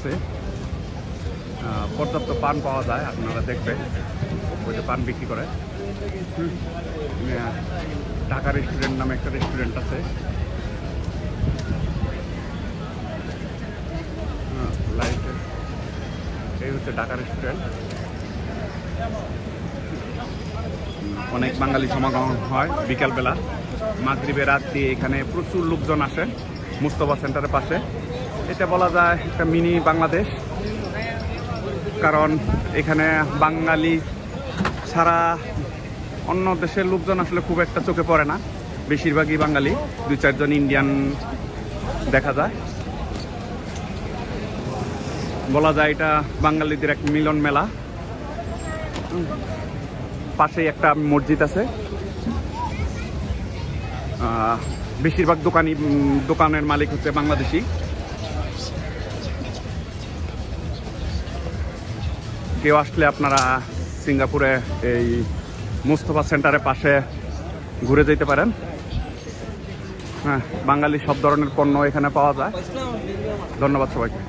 আছে। পর্যাপ্ত পান পাওয়া যায়, আপনারা দেখবেন। ওই যে পান বিক্রি করে। ঢাকা রেস্টুরেন্ট নামে একটা রেস্টুরেন্ট আছে। লাইট এই হচ্ছে ঢাকা রেস্টুরেন্ট অনেক বাঙালি সমাগম হয় বিকালবেলা। মাগরিবের রাত দিয়ে এখানে প্রচুর লোকজন আসে। মুস্তফা সেন্টারের পাশে। এটা বলা যায় একটা মিনি বাংলাদেশ। কারণ এখানে বাঙালি ছাড়া অন্য দেশের লোকজন আসলে খুব একটা চোখে পড়ে না। বেশিরভাগই বাঙালি, দুই চারজন ইন্ডিয়ান দেখা যায়। বলা যায় এটা বাঙালিদের এক মিলন মেলা। পাশেই একটা মসজিদ আছে। বেশিরভাগ দোকানি দোকানের মালিক হচ্ছে বাংলাদেশি। কেউ আসলে আপনারা সিঙ্গাপুরে এই মুস্তফা সেন্টারের পাশে ঘুরে যেতে পারেন। হ্যাঁ বাঙালি সব ধরনের পণ্য এখানে পাওয়া যায়। ধন্যবাদ সবাইকে।